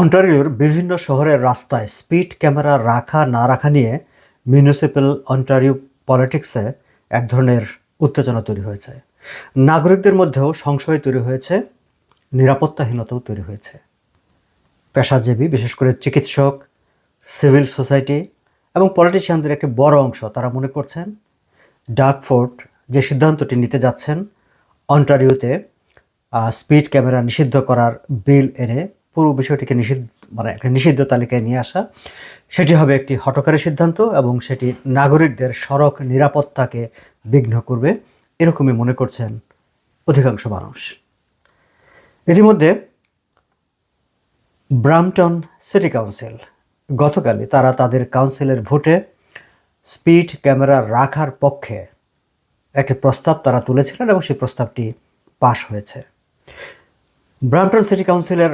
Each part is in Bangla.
অন্টারিওর বিভিন্ন শহরের রাস্তায় স্পিড ক্যামেরা রাখা না রাখা নিয়ে মিউনিসিপ্যাল অন্টারিও পলিটিক্সে এক ধরনের উত্তেজনা তৈরি হয়েছে। নাগরিকদের মধ্যেও সংশয় তৈরি হয়েছে, নিরাপত্তাহীনতাও তৈরি হয়েছে। পেশাজীবী, বিশেষ করে চিকিৎসক, সিভিল সোসাইটি এবং পলিটিশিয়ানদের একটি বড় অংশ তারা মনে করছেন ডার্কফোর্ড যে সিদ্ধান্তটি নিতে যাচ্ছেন, অন্টারিওতে স্পিড ক্যামেরা নিষিদ্ধ করার বিল এনে পুরো বিষয়টিকে নিষিদ্ধ মানে একটা নিষিদ্ধ তালিকায় নিয়ে আসা। সেটি হবে একটি হটকারী সিদ্ধান্ত এবং সেটি নাগরিকদের সড়ক নিরাপত্তাকে বিঘ্ন করবে, এরকমই মনে করছেন অধিকাংশ মানুষ। ইতিমধ্যে ব্রামটন সিটি কাউন্সিল, গতকালই তারা তাদের কাউন্সিলের ভোটে স্পিড ক্যামেরা রাখার পক্ষে একটি প্রস্তাব তারা তুলেছিলেন এবং সেই প্রস্তাবটি পাশ হয়েছে। ব্রামটন সিটি কাউন্সিলের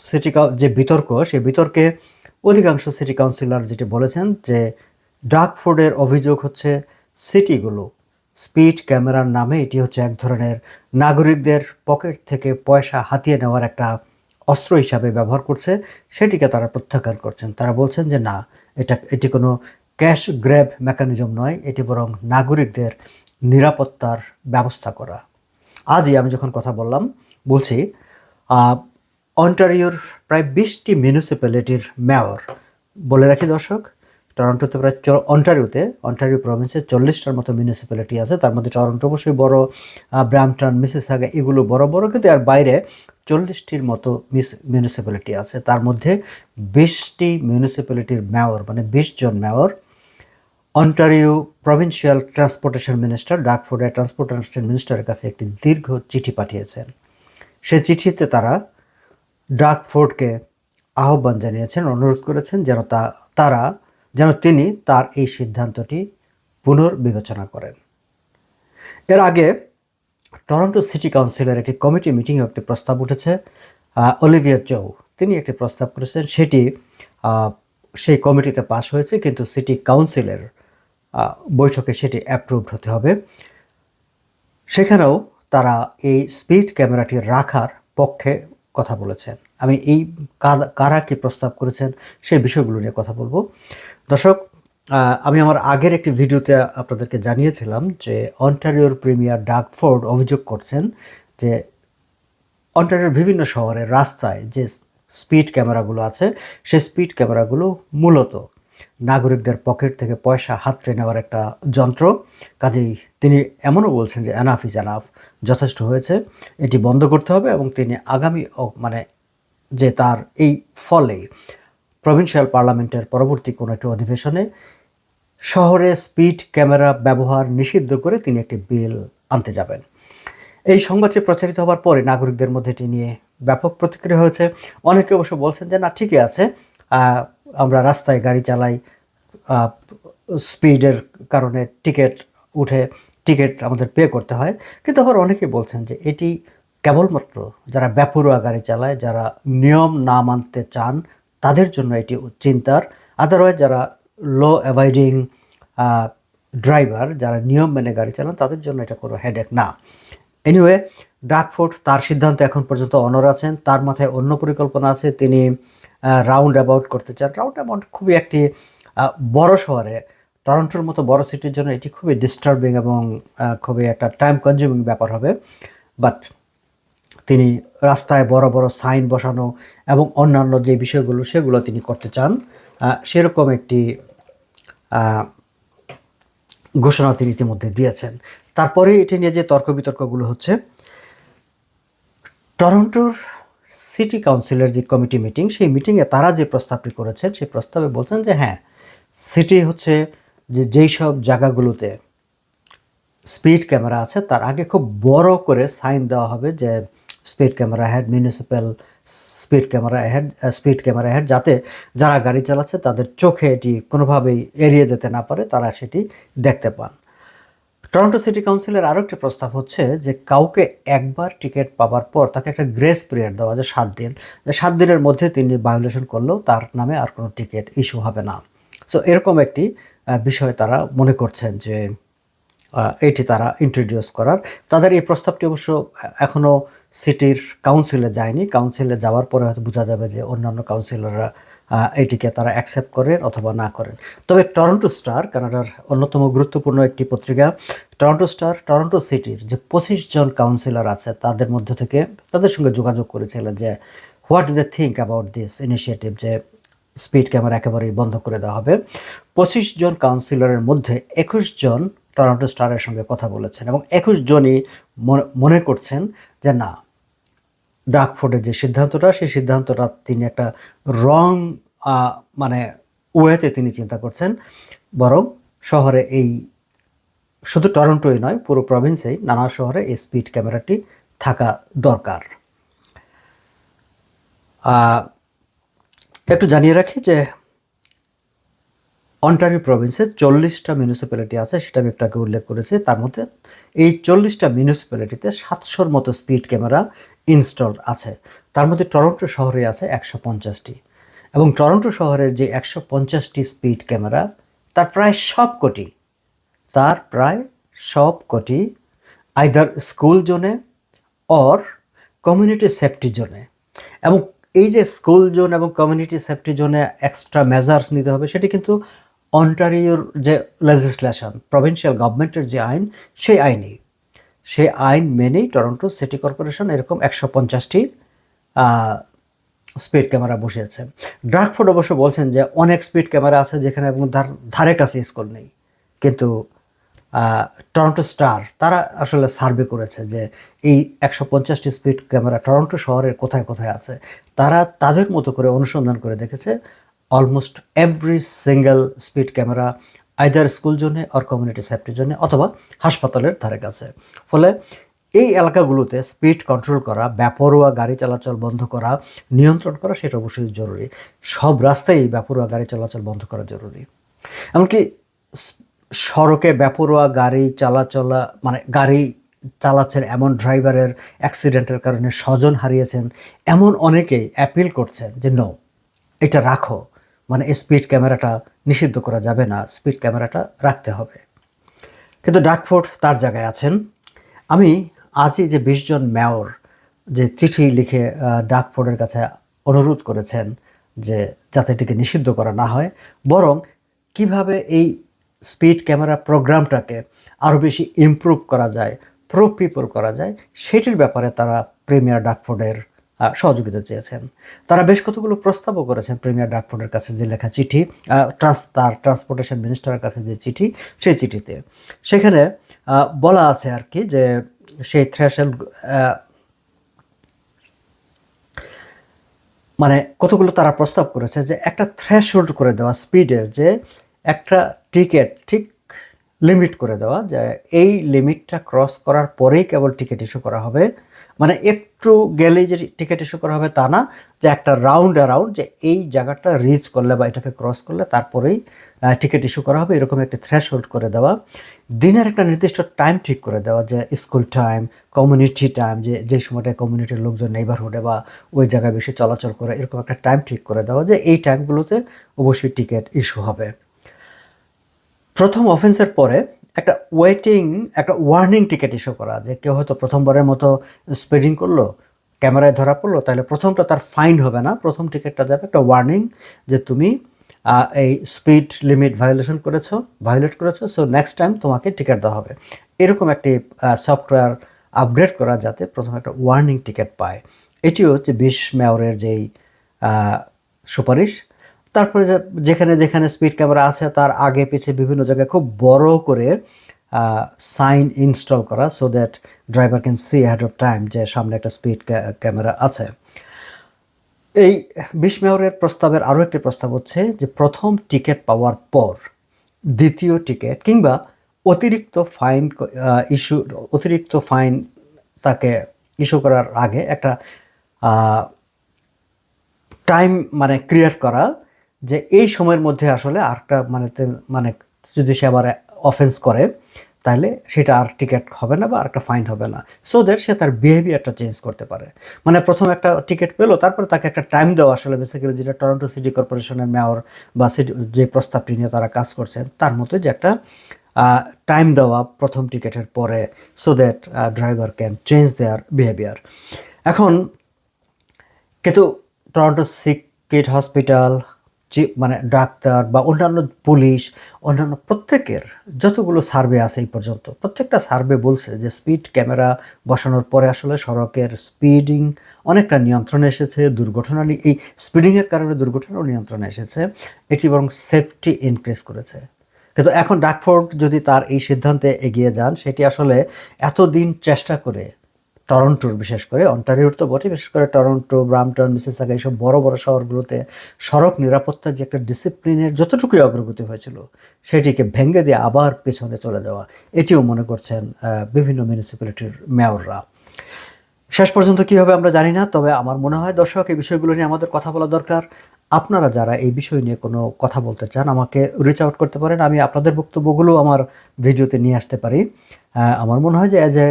সিটি যে বিতর্ক, সেই বিতর্কে অধিকাংশ সিটি কাউন্সিলর যেটি বলেছেন যে ডার্কফোর্ডের অভিযোগ হচ্ছে সিটিগুলো স্পিড ক্যামেরার নামে এটি হচ্ছে এক ধরনের নাগরিকদের পকেট থেকে পয়সা হাতিয়ে নেওয়ার একটা অস্ত্র হিসাবে ব্যবহার করছে, সেটিকে তারা প্রত্যাখ্যান করছেন। তারা বলছেন যে না, এটা, এটি কোনো ক্যাশ গ্র্যাব মেকানিজম নয়, এটি বরং নাগরিকদের নিরাপত্তার ব্যবস্থা করা। আজই আমি যখন কথা বললাম, বলছি অন্টারিওর প্রায় বিশটি মিউনিসিপ্যালিটির মেয়র বলে রাখি দর্শক টরন্টোতে প্রায় অন্টারিওতে অন্টারিও প্রভিন্সে চল্লিশটার মতো মিউনিসিপ্যালিটি আছে। তার মধ্যে টরন্টো অবশ্যই বড় ব্রামটন মিসিসাগা এগুলো বড় বড়। কিন্তু আর বাইরে চল্লিশটির মতো মিস মিউনিসিপ্যালিটি আছে। তার মধ্যে বিশটি মিউনিসিপ্যালিটির মেয়র মানে বিশ জন mayor Ontario provincial transportation minister ডাকফোর্ডের transportation মিনিস্টারের কাছে একটি দীর্ঘ চিঠি পাঠিয়েছেন। সে চিঠিতে তারা ডাকফোর্ডকে আহ্বান জানিয়েছেন, অনুরোধ করেছেন যেন তা, তারা, যেন তিনি তার এই সিদ্ধান্তটি পুনর্বিবেচনা করেন। এর আগে টরন্টো সিটি কাউন্সিলের একটি কমিটি মিটিংয়ে একটি প্রস্তাব উঠেছে অলিভিয়া চৌ। তিনি একটি প্রস্তাব করেছেন, সেটি সেই কমিটিতে পাশ হয়েছে, কিন্তু সিটি কাউন্সিলের বৈঠকে সেটি অ্যাপ্রুভড হতে হবে। সেখানেও তারা এই স্পিড ক্যামেরাটি রাখার পক্ষে কথা বলেছেন। আমি এই কারা কি প্রস্তাব করেছেন সেই বিষয়গুলো নিয়ে কথা বলব। দর্শক আমি আমার আগের একটি ভিডিওতে আপনাদেরকে জানিয়েছিলাম যে অন্টারিওর প্রিমিয়ার ডাকফোর্ড অভিযোগ করছেন যে অন্টারিওর বিভিন্ন শহরের রাস্তায় যে স্পিড ক্যামেরাগুলো আছে সেই স্পিড ক্যামেরাগুলো মূলত নাগরিকদের পকেট থেকে পয়সা হাতড়ে নেওয়ার একটা যন্ত্র। কাজেই তিনি এমনও বলছেন যে এনাফ ইজ এনাফ যথেষ্ট হয়েছে, এটি বন্ধ করতে হবে এবং তিনি আগামী মানে যে তার এই ফলে প্রভিন্সিয়াল পার্লামেন্টের পরবর্তী কোনো একটি অধিবেশনে শহরে স্পিড, ক্যামেরা ব্যবহার নিষিদ্ধ করে তিনি একটি বিল আনতে যাবেন। এই সংবাদটি প্রচারিত হওয়ার পরে নাগরিকদের মধ্যে এটি নিয়ে ব্যাপক প্রতিক্রিয়া হয়েছে। অনেকে অবশ্য বলছেন যে, না, ঠিকই আছে। আমরা রাস্তায় গাড়ি চালাই স্পিডের কারণে টিকিট উঠে টিকিট আমাদের পে করতে হয়। কিন্তু আবার অনেকে বলছেন যে এটি কেবলমাত্র যারা ব্যাপুরোয়া গাড়ি চালায়, যারা নিয়ম না মানতে চান, তাদের জন্য এটি চিন্তার। আদারওয়াইজ যারা লো অ্যাভয়েডিং ড্রাইভার যারা নিয়ম মেনে গাড়ি চালান, তাদের জন্য এটা কোনো হেডেক না। এনিওয়ে ডাকফোর্ড তার সিদ্ধান্ত এখন পর্যন্ত অনর আছেন। তার মাথায় অন্য পরিকল্পনা আছে। তিনি রাউন্ড অ্যাবাউট করতে চান। রাউন্ড অ্যাবাউট খুবই একটি বড় শহরে টরন্টোর মতো বড় সিটির জন্য এটি খুবই ডিস্টার্বিং এবং খুবই একটা টাইম কনজিউমিং ব্যাপার হবে। বাট তিনি রাস্তায় বড় বড় সাইন বসানো এবং অন্যান্য যে বিষয়গুলো সেগুলো তিনি করতে চান সেরকম একটি ঘোষণা তিনি ইতিমধ্যে দিয়েছেন। তারপরে এটি নিয়ে যে তর্ক বিতর্কগুলো হচ্ছে, টরন্টোর সিটি কাউন্সিলের যে কমিটি মিটিং সেই মিটিংয়ে তারা যে প্রস্তাবটি করেছেন, সেই প্রস্তাবে বলছেন যে হ্যাঁ সিটি হচ্ছে যে যেই সব জায়গাগুলোতে স্পিড ক্যামেরা আছে, তার আগে খুব বড় করে সাইন দেওয়া হবে যে speed camera ahead municipal speed camera ahead speed camera ahead যাতে যারা গাড়ি চালাচ্ছে তাদের চোখে এটি কোনোভাবেই এড়িয়ে যেতে না পারে, তারা সেটি দেখতে পান। টরন্টো সিটি কাউন্সিলের আরও একটি প্রস্তাব হচ্ছে যে কাউকে একবার টিকিট পাওয়ার পর তাকে একটা গ্রেস পিরিয়ড দেওয়া যে সাত দিন। সাত দিনের মধ্যে তিনি ভায়োলেশন করলেও তার নামে আর কোনো টিকিট ইস্যু হবে না। সো এরকম একটি বিষয় তারা মনে করছেন যে এটি তারা ইন্ট্রোডিউস করার। তাদের এই প্রস্তাবটি অবশ্য এখনও সিটির কাউন্সিলে যায়নি। কাউন্সিলে যাওয়ার পরে হয়তো বোঝা যাবে যে অন্যান্য কাউন্সিলররা এটিকে তারা অ্যাকসেপ্ট করেন অথবা না করেন। তবে টরন্টো স্টার কানাডার অন্যতম গুরুত্বপূর্ণ একটি পত্রিকা টরন্টো স্টার টরন্টো সিটির যে পঁচিশ জন কাউন্সিলর আছে, তাদের মধ্য থেকে তাদের সঙ্গে যোগাযোগ করেছিলেন যে what they think about this initiative যে স্পিড ক্যামেরা একেবারেই বন্ধ করে দেওয়া হবে। পঁচিশ জন কাউন্সিলরের মধ্যে একুশ জন টরন্টো স্টারের সঙ্গে কথা বলেছেন এবং একুশ জনই মনে- করছেন যে না ডাকফোর্ডের যে সিদ্ধান্তটা, সেই সিদ্ধান্তটা তিনি একটা রং মানে ওয়েতে তিনি চিন্তা করছেন। বরং শহরে এই, শুধু টরন্টোই নয়, পুরো প্রভিন্সেই নানা শহরে এই স্পিড ক্যামেরাটি থাকা দরকার। একটু জানিয়ে রাখি যে অন্টারিও প্রভিন্সে চল্লিশটা মিউনিসিপ্যালিটি আছে, সেটা আমি একটু আগে উল্লেখ করেছি। তার মধ্যে এই চল্লিশটা মিউনিসিপ্যালিটিতে সাতশোর মতো স্পিড ক্যামেরা ইনস্টল আছে। তার মধ্যে টরন্টো শহরে আছে একশো পঞ্চাশটি। এবং টরন্টো শহরের যে একশো পঞ্চাশটি স্পিড ক্যামেরা তার প্রায় সবকটি, তার প্রায় সবকটি আইদার স্কুল জোনে অর কমিউনিটি সেফটি জোনে এবং এই যে স্কুল জোন এবং কমিউনিটি সেফটি জোনে এক্সট্রা মেজার্স নিতে হবে, সেটি কিন্তু অন্টারিওর যে লেজিসলেশন প্রভিন্সিয়াল গভর্নমেন্টের যে আইন, সেই আইনেই। সেই আইন মেনেই টরন্টো সিটি কর্পোরেশন এরকম একশো পঞ্চাশটি স্পিড ক্যামেরা বসিয়েছে। ড্রাকফোর্ড অবশ্য বলছেন যে অনেক স্পিড ক্যামেরা আছে যেখানে এবং ধারে কাছে স্কুল নেই। কিন্তু টরন্টো স্টার তারা আসলে সার্ভে করেছে যে এই একশো পঞ্চাশটি স্পিড ক্যামেরা টরন্টো শহরের কোথায় কোথায় আছে? তারা তাদের মতো করে অনুসন্ধান করে দেখেছে almost every single speed camera either school জন্য আর কমিউনিটি সেফটির জন্য অথবা হাসপাতালের ধারে কাছে। ফলে এই এলাকাগুলোতে স্পিড কন্ট্রোল করা ব্যাপরোয়া গাড়ি চলাচল বন্ধ করা, নিয়ন্ত্রণ করা সেটা অবশ্যই জরুরি। সব রাস্তায় ব্যাপরোয়া গাড়ি চলাচল বন্ধ করা জরুরি। এমনকি সড়কে ব্যাপরোয়া গাড়ি চালাচলা মানে গাড়ি চালাচ্ছেন, এমন ড্রাইভারের অ্যাক্সিডেন্টের কারণে স্বজন হারিয়েছেন, এমন অনেকেই অ্যাপিল করছেন যে নো এটা রাখো। মানে স্পিড ক্যামেরাটা নিষিদ্ধ করা যাবে না স্পিড ক্যামেরাটা রাখতে হবে। কিন্তু ডাকফোর্ড তার জায়গায় আছেন। আমি আজই যে বিশজন মেয়র যে চিঠি লিখে ডাকফোর্ডের কাছে অনুরোধ করেছেন যে, যাতে এটিকে নিষিদ্ধ করা না হয়, বরং কীভাবে এই স্পিড ক্যামেরা প্রোগ্রামটাকে আরও বেশি ইমপ্রুভ করা যায় প্রো পিপল করা যায়, সেটির ব্যাপারে তারা প্রিমিয়ার ডাকফোর্ডের সহযোগিতা চেয়েছেন। তারা বেশ কতগুলো প্রস্তাবও করেছেন প্রিমিয়ার ডাকফোর্ডের কাছে যে লেখা চিঠি ট্রান্স, তার ট্রান্সপোর্টেশন মিনিস্টারের কাছে যে চিঠি, সেই চিঠিতে। সেখানে বলা আছে আর কি যে সেই থ্রেশেল মানে কতগুলো তারা প্রস্তাব করেছে যে একটা থ্রেশহোল্ড করে দেওয়া স্পিডের যে একটা টিকিট ঠিক লিমিট করে দেওয়া, যে এই লিমিটটা ক্রস করার পরেই কেবল টিকিট ইস্যু করা হবে। মানে একটু গেলেই যে টিকিট ইস্যু করা হবে তা না, যে একটা রাউন্ড অ্যারাউন্ড যে এই জায়গাটা রিচ করলে বা এটাকে ক্রস করলে তারপরেই টিকিট ইস্যু করা হবে, এরকম একটা থ্রেশহোল্ড করে দেওয়া। দিনের একটা নির্দিষ্ট টাইম ঠিক করে দেওয়া, যে স্কুল টাইম কমিউনিটি টাইম যে যে সময়টা কমিউনিটির লোকজন নেইবারহুডে বা ওই জায়গায় বেশি চলাচল করে, এরকম একটা টাইম ঠিক করে দেওয়া, যে এই টাইমগুলোতে অবশ্যই টিকিট ইস্যু হবে। প্রথম অফেন্সের পরে একটা ওয়েটিং একটা ওয়ার্নিং টিকিট ইস্যু করা যে কেউ হয়তো প্রথমবারের মতো স্পিডিং করল, ক্যামেরায় ধরা পড়ল, তাহলে প্রথমটা তার ফাইন হবে না। প্রথম টিকিটটা যাবে একটা ওয়ার্নিং যে তুমি এই স্পিড লিমিট ভায়োলেশন করেছ ভায়োলেট করেছ সো নেক্সট টাইম তোমাকে টিকিট দেওয়া হবে। এরকম একটি সফটওয়্যার আপগ্রেড করা যাতে প্রথমে একটা ওয়ার্নিং টিকিট পায়। এটিও হচ্ছে বিশ মেয়রের যেই সুপারিশ। তারপরে যেখানে যেখানে স্পিড ক্যামেরা আছে, তার আগে পিছে বিভিন্ন জায়গায় খুব বড় করে সাইন ইনস্টল করা so that driver can see ahead of time যে সামনে একটা স্পিড ক্যামেরা আছে। এই বিশ মেয়রের প্রস্তাবের আরও একটি প্রস্তাব হচ্ছে যে প্রথম টিকিট পাওয়ার পর দ্বিতীয় টিকিট কিংবা অতিরিক্ত ফাইন ইস্যু অতিরিক্ত ফাইন তাকে ইস্যু করার আগে একটা টাইম মানে ক্রিয়েট করা যে এই সময়ের মধ্যে আসলে আরেকটা মানে মানে যদি সে আবার অফেন্স করে, তাহলে সেটা আর টিকিট হবে না বা আরেকটা ফাইন হবে না। সো দ্যাট সে তার বিহেভিয়ারটা চেঞ্জ করতে পারে। মানে প্রথম একটা টিকিট পেল, তারপরে তাকে একটা টাইম দেওয়া আসলে বেসিক্যালি যেটা টরন্টো সিটি কর্পোরেশনের মেয়র বা সিটি যে প্রস্তাবটি নিয়ে তারা কাজ করছেন, তার মতো যে একটা টাইম দেওয়া প্রথম টিকিটের পরে so that driver can change their behaviour এখন, কিন্তু টরন্টো সিকিট হসপিটাল মানে ডাক্তার বা অন্যান্য পুলিশ, অন্যান্য প্রত্যেকের যতগুলো সার্ভে আছে এই পর্যন্ত, প্রত্যেকটা সার্ভে বলছে যে স্পিড ক্যামেরা বসানোর পরে আসলে সড়কের স্পিডিং অনেকটা নিয়ন্ত্রণে এসেছে, দুর্ঘটনা এই স্পিডিংয়ের কারণে দুর্ঘটনাও নিয়ন্ত্রণে এসেছে, এটি বরং সেফটি ইনক্রিজ করেছে। কিন্তু এখন ডাকফোর্ড যদি তার এই সিদ্ধান্তে এগিয়ে যান, সেটি আসলে এতদিন চেষ্টা করে টরন্টোর বিশেষ করে, অন্টারিওর তো বটে বিশেষ করে টরন্টো, ব্রামটন মিসেসাগা এইসব বড় বড় শহরগুলোতে সড়ক নিরাপত্তার যে একটা ডিসিপ্লিনের যতটুকুই অগ্রগতি হয়েছিল, সেটিকে ভেঙে দিয়ে আবার পেছনে চলে যাওয়া, এটিও মনে করছেন বিভিন্ন মিউনিসিপ্যালিটির মেয়ররা শেষ পর্যন্ত কি হবে আমরা জানি না, তবে আমার মনে হয় দর্শক, এই বিষয়গুলো নিয়ে আমাদের কথা বলা দরকার। আপনারা যারা এই বিষয় নিয়ে কোনো কথা বলতে চান, আমাকে রিচ আউট করতে পারেন, আমি আপনাদের বক্তব্যগুলো আমার ভিডিওতে নিয়ে আসতে পারি। আমার মনে হয় যে as a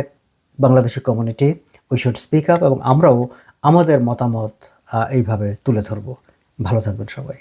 Bangladeshi community we should speak up এবং আমরাও আমাদের মতামত এইভাবে তুলে ধরব। ভালো থাকবেন সবাই।